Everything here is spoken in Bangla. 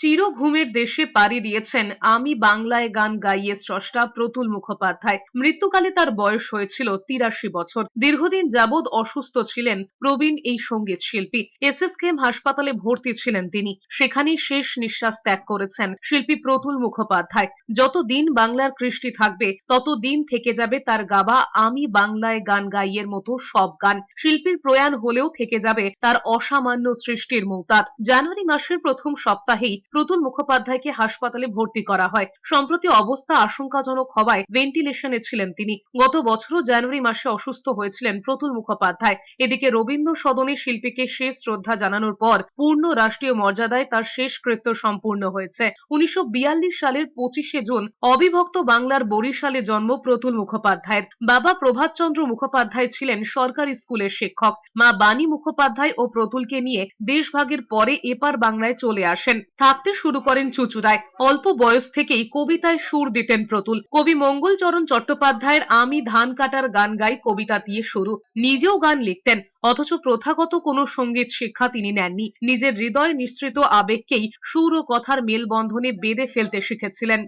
চির ঘুমের দেশে পাড়ি দিয়েছেন আমি বাংলায় গান গাইয়ে স্রষ্টা প্রতুল মুখোপাধ্যায়। মৃত্যুকালে তার বয়স হয়েছিল তিরাশি বছর। দীর্ঘদিন যাবৎ অসুস্থ ছিলেন প্রবীণ এই সংগীত শিল্পী। এসএসকেএম হাসপাতালে ভর্তি ছিলেন তিনি। সেখানেই শেষ নিঃশ্বাস ত্যাগ করেছেন শিল্পী প্রতুল মুখোপাধ্যায়। যতদিন বাংলার কৃষ্টি থাকবে, তত দিন থেকে যাবে তার গাবা আমি বাংলায় গান গাইয়ের মতো সব গান। শিল্পীর প্রয়াণ হলেও থেকে যাবে তার অসামান্য সৃষ্টির মৌতাত জানুয়ারি মাসের প্রথম সপ্তাহেই প্রতুল মুখোপাধ্যায়কে হাসপাতালে ভর্তি করা হয়। সম্প্রতি অবস্থা আশঙ্কাজনক হওয়ায় ভেন্টিলেশনে ছিলেন তিনি। গত বছরও জানুয়ারি মাসে অসুস্থ হয়েছিলেন প্রতুল মুখোপাধ্যায়। এদিকে রবীন্দ্র সদনে শিল্পীকে শেষ শ্রদ্ধা জানানোর পর পূর্ণ রাষ্ট্রীয় মর্যাদায় তার শেষকৃত্য সম্পূর্ণ হয়েছে। উনিশশো বিয়াল্লিশ সালের পঁচিশে জুন অবিভক্ত বাংলার বরিশালে জন্ম প্রতুল মুখোপাধ্যায়ের। বাবা প্রভাতচন্দ্র মুখোপাধ্যায় ছিলেন সরকারি স্কুলের শিক্ষক। মা বাণী মুখোপাধ্যায় ও প্রতুলকে নিয়ে দেশভাগের পরে এপার বাংলায় চলে আসেন। থাকতে শুরু করেন চুচুড়ায় অল্প বয়স থেকেই কবিতায় সুর দিতেন প্রতুল। কবি মঙ্গলচরণ চট্টোপাধ্যায়ের আমি ধান কাটার গান গাই কবিতা দিয়ে শুরু। নিজেও গান লিখতেন, অথচ প্রথাগত কোনো সংগীত শিক্ষা তিনি নেননি। নিজের হৃদয় নিঃসৃত আবেগকেই সুর ও কথার মেলবন্ধনে বেঁধে ফেলতে শিখেছিলেন।